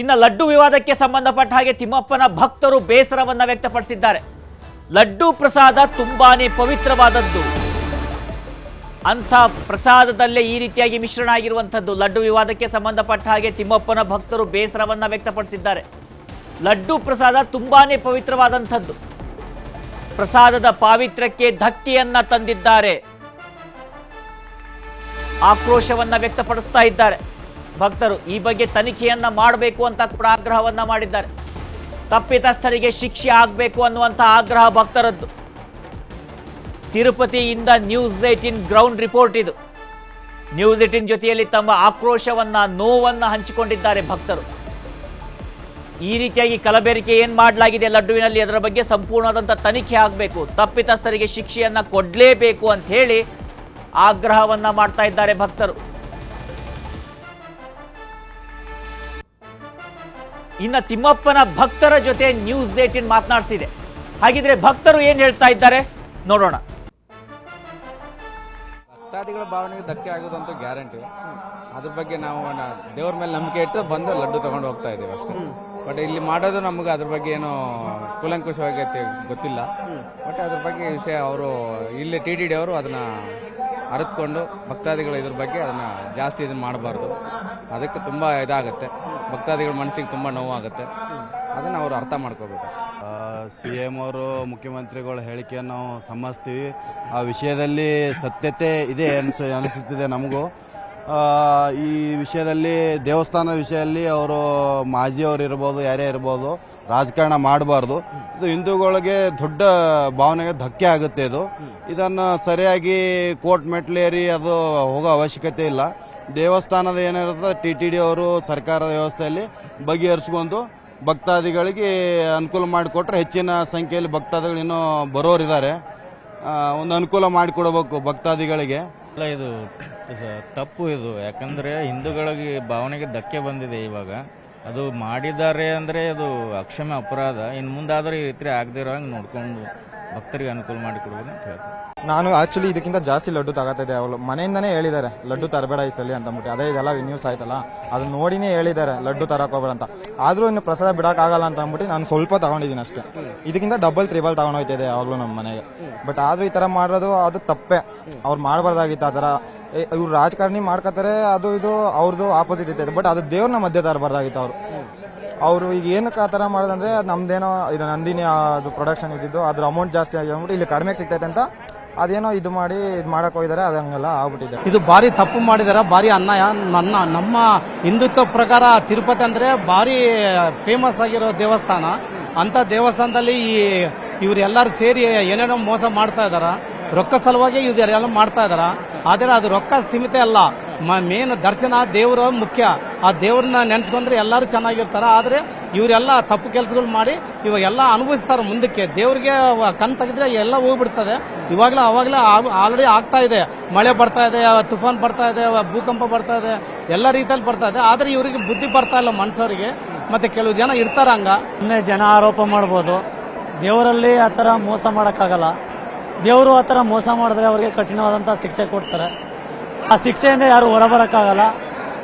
ಇನ್ನು ಲಡ್ಡು ವಿವಾದಕ್ಕೆ ಸಂಬಂಧಪಟ್ಟ ಹಾಗೆ ತಿಮ್ಮಪ್ಪನ ಭಕ್ತರು ಬೇಸರವನ್ನು ವ್ಯಕ್ತಪಡಿಸಿದ್ದಾರೆ. ಲಡ್ಡು ಪ್ರಸಾದ ತುಂಬಾನೇ ಪವಿತ್ರವಾದದ್ದು. ಅಂಥ ಪ್ರಸಾದದಲ್ಲೇ ಈ ರೀತಿಯಾಗಿ ಮಿಶ್ರಣ ಆಗಿರುವಂಥದ್ದು. ಲಡ್ಡು ವಿವಾದಕ್ಕೆ ಸಂಬಂಧಪಟ್ಟ ಹಾಗೆ ತಿಮ್ಮಪ್ಪನ ಭಕ್ತರು ಬೇಸರವನ್ನ ವ್ಯಕ್ತಪಡಿಸಿದ್ದಾರೆ. ಲಡ್ಡು ಪ್ರಸಾದ ತುಂಬಾನೇ ಪವಿತ್ರವಾದಂಥದ್ದು. ಪ್ರಸಾದದ ಪಾವಿತ್ರ್ಯಕ್ಕೆ ಧಕ್ಕೆಯನ್ನ ತಂದಿದ್ದಾರೆ. ಆಕ್ರೋಶವನ್ನ ವ್ಯಕ್ತಪಡಿಸ್ತಾ ಇದ್ದಾರೆ. ಭಕ್ತರು ಈ ಬಗ್ಗೆ ತನಿಖೆಯನ್ನ ಮಾಡಬೇಕು ಅಂತ ಕೂಡ ಆಗ್ರಹವನ್ನ ಮಾಡಿದ್ದಾರೆ. ತಪ್ಪಿತಸ್ಥರಿಗೆ ಶಿಕ್ಷೆ ಆಗಬೇಕು ಅನ್ನುವಂಥ ಆಗ್ರಹ ಭಕ್ತರದ್ದು. ತಿರುಪತಿಯಿಂದ ನ್ಯೂಸ್ ಏಟಿನ್ ಗ್ರೌಂಡ್ ರಿಪೋರ್ಟ್ ಇದು. ನ್ಯೂಸ್ ಏಟಿನ್ ಜೊತೆಯಲ್ಲಿ ತಮ್ಮ ಆಕ್ರೋಶವನ್ನ, ನೋವನ್ನ ಹಂಚಿಕೊಂಡಿದ್ದಾರೆ ಭಕ್ತರು. ಈ ರೀತಿಯಾಗಿ ಕಲಬೆರಿಕೆ ಏನ್ ಮಾಡಲಾಗಿದೆ ಲಡ್ಡುವಿನಲ್ಲಿ ಅದರ ಬಗ್ಗೆ ಸಂಪೂರ್ಣವಾದಂಥ ತನಿಖೆ ಆಗಬೇಕು. ತಪ್ಪಿತಸ್ಥರಿಗೆ ಶಿಕ್ಷೆಯನ್ನ ಕೊಡಲೇಬೇಕು ಅಂತ ಹೇಳಿ ಆಗ್ರಹವನ್ನ ಮಾಡ್ತಾ ಭಕ್ತರು. ಇನ್ನ ತಿಮ್ಮಪ್ಪನ ಭಕ್ತರ ಜೊತೆ ನ್ಯೂಸ್ ಏಟಿನ್ ಮಾತನಾಡಿಸಿದೆ. ಹಾಗಿದ್ರೆ ಭಕ್ತರು ಏನ್ ಹೇಳ್ತಾ ಇದ್ದಾರೆ? ನೋಡೋಣ. ಭಕ್ತಾದಿಗಳ ಭಾವನೆಗೆ ಧಕ್ಕೆ ಆಗೋದಂತೂ ಗ್ಯಾರಂಟಿ. ಅದ್ರ ಬಗ್ಗೆ ನಾವು ದೇವ್ರ ಮೇಲೆ ನಂಬಿಕೆ ಇಟ್ಟು ಬಂದು ಲಡ್ಡು ತಗೊಂಡು ಹೋಗ್ತಾ ಇದೀವಿ ಅಷ್ಟೇ. ಬಟ್ ಇಲ್ಲಿ ಮಾಡೋದು ನಮ್ಗೆ ಅದ್ರ ಬಗ್ಗೆ ಏನು ಕೂಲಂಕುಷವಾಗಿ ಗೊತ್ತಿಲ್ಲ. ಬಟ್ ಅದ್ರ ಬಗ್ಗೆ ವಿಷಯ ಅವರು, ಇಲ್ಲಿ ಟಿ ಡಿ ಡಿ ಅವರು ಅದನ್ನ ಅರಿತ್ಕೊಂಡು ಭಕ್ತಾದಿಗಳು ಇದ್ರ ಬಗ್ಗೆ ಅದನ್ನ ಜಾಸ್ತಿ ಇದನ್ನ ಮಾಡಬಾರ್ದು. ಅದಕ್ಕೆ ತುಂಬಾ ಇದಾಗುತ್ತೆ. ಭಕ್ತಾದಿಗಳ ಮನಸ್ಸಿಗೆ ತುಂಬಾ ನೋವಾಗುತ್ತೆ. ಅದನ್ನು ಅವರು ಅರ್ಥ ಮಾಡ್ಕೋಬೇಕು ಸಿ ಎಂ ಅವರು, ಮುಖ್ಯಮಂತ್ರಿಗಳ ಹೇಳಿಕೆಯನ್ನು ನಾವು ಸಮ್ಮತಿಸ್ತೀವಿ ಆ ವಿಷಯದಲ್ಲಿ ಸತ್ಯತೆ ಇದೆ ಅನಿಸ, ಅನಿಸುತ್ತಿದೆ ನಮಗೂ. ಈ ವಿಷಯದಲ್ಲಿ, ದೇವಸ್ಥಾನ ವಿಷಯದಲ್ಲಿ ಅವರು ಮಾಜಿಯವರು ಇರ್ಬೋದು, ಯಾರೇ ಇರ್ಬೋದು, ರಾಜಕಾರಣ ಮಾಡಬಾರ್ದು. ಇದು ಹಿಂದೂಗಳಿಗೆ ದೊಡ್ಡ ಭಾವನೆಗೆ ಧಕ್ಕೆ ಆಗುತ್ತೆ ಇದು. ಇದನ್ನು ಸರಿಯಾಗಿ ಕೋರ್ಟ್ ಮೆಟ್ಲೇರಿ ಅದು ಹೋಗೋ ಅವಶ್ಯಕತೆ ಇಲ್ಲ. ದೇವಸ್ಥಾನದ ಏನಿರುತ್ತೆ ಟಿ ಟಿ ಡಿ ಅವರು ಸರ್ಕಾರದ ವ್ಯವಸ್ಥೆಯಲ್ಲಿ ಬಗೆಹರಿಸ್ಕೊಂಡು ಭಕ್ತಾದಿಗಳಿಗೆ ಅನುಕೂಲ ಮಾಡಿಕೊಟ್ರೆ ಹೆಚ್ಚಿನ ಸಂಖ್ಯೆಯಲ್ಲಿ ಭಕ್ತಾದಿಗಳು ಇನ್ನೂ ಬರೋರಿದ್ದಾರೆ. ಒಂದು ಅನುಕೂಲ ಮಾಡಿಕೊಡ್ಬೇಕು ಭಕ್ತಾದಿಗಳಿಗೆ. ಅಲ್ಲ, ಇದು ತಪ್ಪು ಇದು. ಯಾಕಂದ್ರೆ ಹಿಂದೂಗಳಿಗೆ ಭಾವನೆಗೆ ಧಕ್ಕೆ ಬಂದಿದೆ ಇವಾಗ. ಅದು ಮಾಡಿದ್ದಾರೆ ಅಂದ್ರೆ ಅದು ಅಕ್ಷಮ್ಯ ಅಪರಾಧ. ಇನ್ನು ಮುಂದಾದ್ರೆ ಈ ರೀತಿ ಆಗದೇ ಇರೋ ಹಂಗೆ ನೋಡ್ಕೊಂಡು ಭಕ್ತರಿಗೆ ಅನುಕೂಲ ಮಾಡಿ ಕೊಡ್ಬೇಕು ಅಂತ ಹೇಳ್ತೀನಿ. ನಾನು ಆಕ್ಚುಲಿ ಇದಕ್ಕಿಂತ ಜಾಸ್ತಿ ಲಡ್ಡು ತಗೋತಿದ್ದೆ. ಅವಳು ಮನೆಯಿಂದನೇ ಹೇಳಿದ್ದಾರೆ, ಲಡ್ಡು ತರಬೇಡ ಈ ಸಲ ಅಂತ ಅಂದ್ಬಿಟ್ಟು. ಅದೇ ಇದೆಲ್ಲ ನ್ಯೂಸ್ ಆಯ್ತಲ್ಲ, ಅದನ್ನ ನೋಡಿನೇ ಹೇಳಿದ್ದಾರೆ, ಲಡ್ಡು ತರಕ್ಕೆ ಹೋಗ್ಬೇಡ ಅಂತ. ಆದರೂ ಇನ್ನು ಪ್ರಸಾದ ಬಿಡೋಕ್ಕಾಗಲ್ಲ ಅಂತ ಅಂದ್ಬಿಟ್ಟು ನಾನು ಸ್ವಲ್ಪ ತಗೊಂಡಿದ್ದೀನಿ ಅಷ್ಟೇ. ಇದಕ್ಕಿಂತ ಡಬಲ್ ತ್ರಿಬಲ್ ತಗೊಂಡೋಯ್ತಿದೆ ಅವಳು ನಮ್ಮ ಮನೆಗೆ. ಬಟ್ ಆದ್ರೂ ಈ ತರ ಮಾಡೋದು ಅದು ತಪ್ಪೆ. ಅವ್ರು ಮಾಡಬಾರ್ದಾಗಿತ್ತು ಆ ತರ. ಇವ್ರು ರಾಜಕಾರಣಿ ಮಾಡ್ಕೋತಾರೆ ಅದು ಇದು ಅವ್ರದ್ದು ಆಪೋಸಿಟ್ ಇರ್ತೈತೆ. ಬಟ್ ಅದು ದೇವ್ರನ್ನ ಮಧ್ಯೆ ತರಬಾರ್ದಾಗಿತ್ತು ಅವರು. ಅವರು ಈಗ ಏನಕ್ಕೆ ಆ ಥರ ಮಾಡೋದಂದ್ರೆ ಅದು ನಮ್ದೇನೋ ಇದು ನಂದಿನಿ ಅದು ಪ್ರೊಡಕ್ಷನ್ ಇದ್ದಿದ್ದು, ಅದ್ರ ಅಮೌಂಟ್ ಜಾಸ್ತಿ ಆಗಿದೆ ಅಂದ್ಬಿಟ್ಟು ಇಲ್ಲಿ ಕಡಿಮೆ ಸಿಗ್ತೈತೆ ಅಂತ ಅದೇನೋ ಇದು ಮಾಡಿ ಇದು ಮಾಡಕ್ ಹೋಗಿದ್ದಾರೆ ಅದಂಗೆಲ್ಲ ಆಗ್ಬಿಟ್ಟಿದೆ. ಇದು ಭಾರಿ ತಪ್ಪು ಮಾಡಿದಾರ, ಭಾರಿ ಅನ್ಯಾಯ. ನನ್ನ, ನಮ್ಮ ಹಿಂದುತ್ವ ಪ್ರಕಾರ ತಿರುಪತಿ ಅಂದ್ರೆ ಭಾರಿ ಫೇಮಸ್ ಆಗಿರೋ ದೇವಸ್ಥಾನ. ಅಂತ ದೇವಸ್ಥಾನದಲ್ಲಿ ಈ ಇವರೆಲ್ಲರೂ ಸೇರಿ ಏನೇನೋ ಮೋಸ ಮಾಡ್ತಾ ಇದಾರ. ರೊಕ್ಕ ಸಲುವಾಗಿ ಇವರೆಲ್ಲ ಮಾಡ್ತಾ ಇದಾರ, ಆದರೆ ಅದು ರೊಕ್ಕ ಸ್ಥಿಮಿತ ಅಲ್ಲ. ಮೇನ್ ದರ್ಶನ ದೇವರು ಮುಖ್ಯ. ಆ ದೇವ್ರನ್ನ ನೆನೆಸ್ಕೊಂಡ್ರೆ ಎಲ್ಲರೂ ಚೆನ್ನಾಗಿರ್ತಾರ, ಆದ್ರೆ ಇವರೆಲ್ಲ ತಪ್ಪು ಕೆಲಸಗಳು ಮಾಡಿ ಇವಾಗ ಎಲ್ಲ ಅನುಭವಿಸ್ತಾರೆ ಮುಂದಕ್ಕೆ. ದೇವ್ರಿಗೆ ಕಣ್ ತೆಗೆದ್ರೆ ಎಲ್ಲ ಹೋಗ್ಬಿಡ್ತದೆ. ಇವಾಗಲೇ ಅವಾಗಲೇ ಆಲ್ರೆಡಿ ಆಗ್ತಾ ಇದೆ. ಮಳೆ ಬರ್ತಾ ಇದೆ ತುಫಾನ್ ಬರ್ತಾ ಇದೆ ಭೂಕಂಪ ಬರ್ತಾ ಇದೆ, ಎಲ್ಲ ರೀತಿಯಲ್ಲಿ ಬರ್ತಾ ಇದೆ. ಆದ್ರೆ ಇವರಿಗೆ ಬುದ್ಧಿ ಬರ್ತಾ ಇಲ್ಲ ಮನುಷ್ಯರಿಗೆ. ಮತ್ತೆ ಕೆಲವು ಜನ ಇರ್ತಾರ ಹಂಗ ಜನ ಆರೋಪ ಮಾಡ್ಬೋದು. ದೇವರಲ್ಲಿ ಆ ಥರ ಮೋಸ ಮಾಡೋಕ್ಕಾಗಲ್ಲ. ದೇವರು ಆ ಥರ ಮೋಸ ಮಾಡಿದ್ರೆ ಅವ್ರಿಗೆ ಕಠಿಣವಾದಂಥ ಶಿಕ್ಷೆ ಕೊಡ್ತಾರೆ. ಆ ಶಿಕ್ಷೆಯಿಂದ ಯಾರು ಹೊರಬರೋಕ್ಕಾಗಲ್ಲ.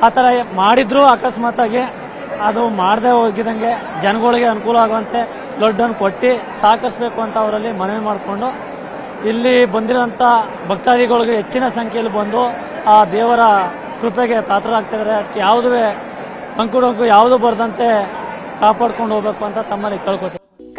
ಆ ಥರ ಮಾಡಿದ್ರು ಅಕಸ್ಮಾತಾಗಿ ಅದು ಮಾಡದೆ ಹೋಗಿದಂಗೆ ಜನಗಳಿಗೆ ಅನುಕೂಲ ಆಗುವಂತೆ ಲಡ್ಡನ್ನು ಕೊಟ್ಟು ಸಾಕಿಸ್ಬೇಕು ಅಂತ ಅವರಲ್ಲಿ ಮನವಿ ಮಾಡಿಕೊಂಡು ಇಲ್ಲಿ ಬಂದಿರೋಂಥ ಭಕ್ತಾದಿಗಳಿಗೆ ಹೆಚ್ಚಿನ ಸಂಖ್ಯೆಯಲ್ಲಿ ಬಂದು ಆ ದೇವರ ಕೃಪೆಗೆ ಪಾತ್ರರಾಗ್ತಿದ್ದಾರೆ. ಅದಕ್ಕೆ ಯಾವುದೇ ಅಂಕುಡಂಕು ಯಾವುದು ಬರದಂತೆ ಕಾಪಾಡ್ಕೊಂಡು ಹೋಗ್ಬೇಕು ಅಂತ ತಮ್ಮಲ್ಲಿ ಕೇಳ್ಕೊತೀನಿ.